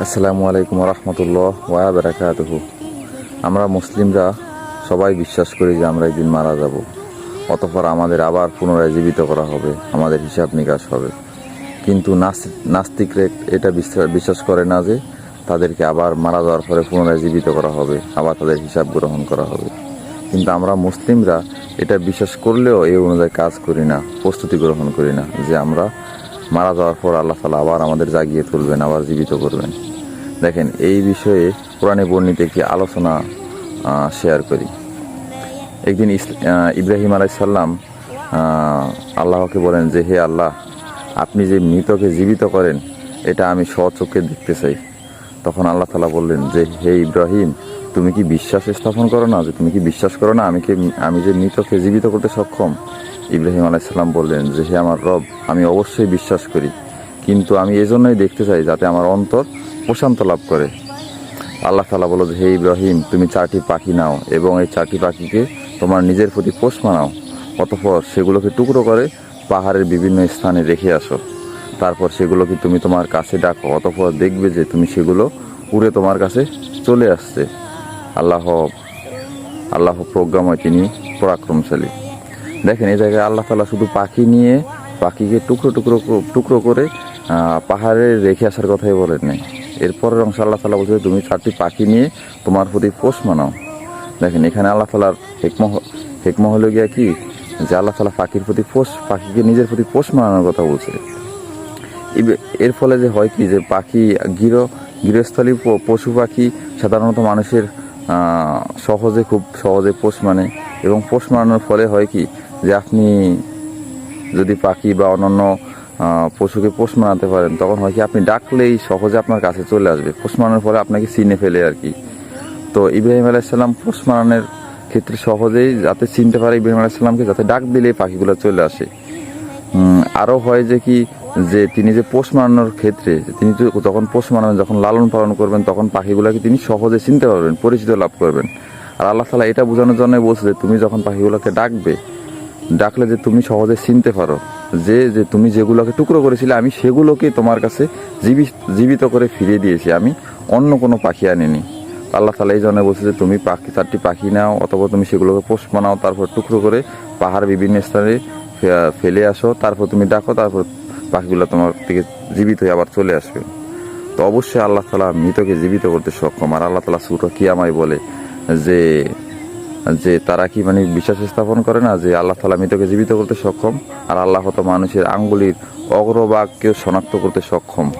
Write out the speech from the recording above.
আসসালামু আলাইকুম রহমতুল্লাহ ওয়া বারাকাতুহু আমরা মুসলিমরা সবাই বিশ্বাস করি যে আমরা একদিন মারা যাব। অতঃপর আমাদের আবার পুনরায় জীবিত করা হবে, আমাদের হিসাব নিকাশ হবে। কিন্তু নাস- নাস্তিকরা এটা বিশ্বাস করে না যে তাদেরকে আবার মারা যাওয়ার পরে পুনরায় জীবিত করা হবে, আবার তাদের হিসাব গ্রহণ করা হবে। কিন্তু আমরা মুসলিমরা এটা বিশ্বাস করলেও এই অনুযায়ী কাজ করি না, প্রস্তুতি গ্রহণ করি না যে আমরা মারা যাওয়ার পর আল্লাহ তালা আবার আমাদের জাগিয়ে তুলবেন, আবার জীবিত করবেন। দেখেন, এই বিষয়ে কোরআনে বর্ণিত একটি আলোচনা শেয়ার করি। একদিন ইব্রাহিম আলাইসাল্লাম আল্লাহকে বলেন যে, হে আল্লাহ, আপনি যে মৃতকে জীবিত করেন, এটা আমি স্বচক্ষে দেখতে চাই। তখন আল্লাহ তালা বললেন যে, হে ইব্রাহিম, তুমি কি বিশ্বাস স্থাপন করো না? যে তুমি কি বিশ্বাস করো না? আমি কি, আমি যে মৃতকে জীবিত করতে সক্ষম ইব্রাহিম আলাইসাল্লাম বললেন যে, হে আমার রব, আমি অবশ্যই বিশ্বাস করি। কিন্তু আমি এজন্যই দেখতে চাই যাতে আমার অন্তর প্রশান্ত লাভ করে। আল্লাহ তালা বলো যে, হে ইব্রাহিম, তুমি চারটি পাখি নাও এবং এই চারটি পাখিকে তোমার নিজের প্রতি পোষ মানাও। অতঃপর সেগুলোকে টুকরো করে পাহাড়ের বিভিন্ন স্থানে রেখে আসো। তারপর সেগুলোকে তুমি তোমার কাছে ডাকো। অতঃপর দেখবে যে, তুমি সেগুলো উড়ে তোমার কাছে চলে আসছে। আল্লাহ আল্লাহ প্রজ্ঞাময়, তিনি পরাক্রমশালী। দেখেন, এই জায়গায় আল্লাহ তালা শুধু পাখি নিয়ে পাখিকে টুকরো টুকরো টুকরো করে পাহাড়ে রেখে আসার কথাই বলেন নাই। এরপরের অংশ আল্লাহ তালা বলছে, তুমি চারটি পাখি নিয়ে তোমার প্রতি পোষ মানাও। দেখেন, এখানে আল্লাহ তালার হেকমা হ- হেকমা হলো গিয়া কি? যে আল্লাহ তালা পাখির প্রতি পোষ, পাখিকে নিজের প্রতি পোষ মানানোর কথা বলছে। এর ফলে যে হয় কি? যে পাখি গৃহ, গৃহস্থলী পশু পাখি সাধারণত মানুষের সহজে খুব সহজে পোষ মানে এবং পোষ মানানোর ফলে হয় কি? যে আপনি যদি পাখি বা অন্যান্য পশুকে পোষ মানাতে পারেন, তখন হয় কি আপনি ডাকলেই সহজে আপনার কাছে চলে আসবে। পোষ মানানোর ফলে আপনাকে চিনে ফেলে আর কি। তো ইব্রাহিম আলাইসাল্লাম পোষ মানানোর ক্ষেত্রে সহজেই যাতে চিনতে পারে ইব্রাহিম আলাইসাল্লামকে যাতে ডাক দিলেই পাখিগুলো চলে আসে। আরও হয় যে কি, যে তিনি যে পোষ মানানোর ক্ষেত্রে, তিনি যখন পোষ মানাবেন, যখন লালন পালন করবেন, তখন পাখিগুলোকে তিনি সহজে চিনতে পারবেন, পরিচিত লাভ করবেন। আর আল্লাহ তালা এটা বোঝানোর জন্যই বলছে যে, তুমি যখন পাখিগুলোকে ডাকবে ডাকলে যে তুমি সহজে চিনতে পারো। যে যে তুমি যেগুলোকে টুকরো করেছিলে, আমি সেগুলোকে তোমার কাছে জীবি- জীবিত করে ফিরিয়ে দিয়েছি। আমি অন্য কোনো পাখি আনিনি। আল্লাহ তালা এই জন্য বলছে যে, তুমি পাখি, চারটি পাখি নাও, অথবা তুমি সেগুলোকে পোষ বানাও, তারপর টুকরো করে পাহাড় বিভিন্ন স্থানে ফেলে আসো, তারপর তুমি ডাকো, তারপর পাখিগুলো তোমার থেকে জীবিত হয়ে আবার চলে আসবে। তো অবশ্যই আল্লাহ তালা মৃতকে জীবিত করতে সক্ষম। আর আল্লাহ তালা সুর আমায় বলে যে যে তারা কি মানে বিশ্বাস স্থাপন করে না যে আল্লাহ তালা মৃতকে জীবিত করতে সক্ষম? আর আল্লাহ তো মানুষের আঙ্গুলির অগ্রভাগকেও শনাক্ত করতে সক্ষম।